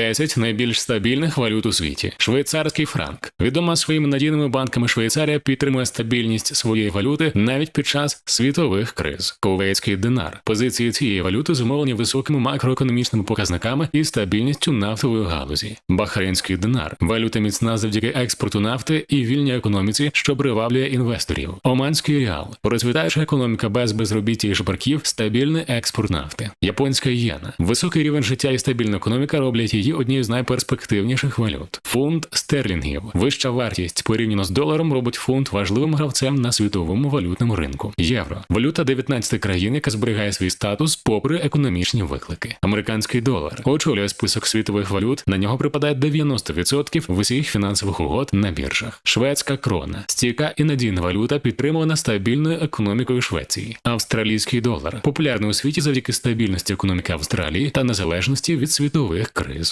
10 найбільш стабільних валют у світі. Швейцарський франк. Відома своїми надійними банками Швейцарія підтримує стабільність своєї валюти навіть під час світових криз. Кувейтський динар. Позиції цієї валюти зумовлені високими макроекономічними показниками і стабільністю нафтової галузі. Бахрейнський динар. Валюта міцна завдяки експорту нафти і вільній економіці, що приваблює інвесторів. Оманський реал. Процвітаюча економіка без безробіття і шпарків, стабільний експорт нафти. Японська єна. Високий рівень життя і стабільна економіка роблять її однією з найперспективніших валют. Фунт стерлінгів. Вища вартість порівняно з доларом робить фунт важливим гравцем на світовому валютному ринку. Євро. Валюта 19 країн, яка зберігає свій статус попри економічні виклики. Американський долар очолює список світових валют. На нього припадає 90% усіх фінансових угод на біржах. Шведська крона стійка і надійна валюта підтримувана стабільною економікою Швеції. Австралійський долар популярний у світі завдяки стабільності економіки Австралії та незалежності від світових криз.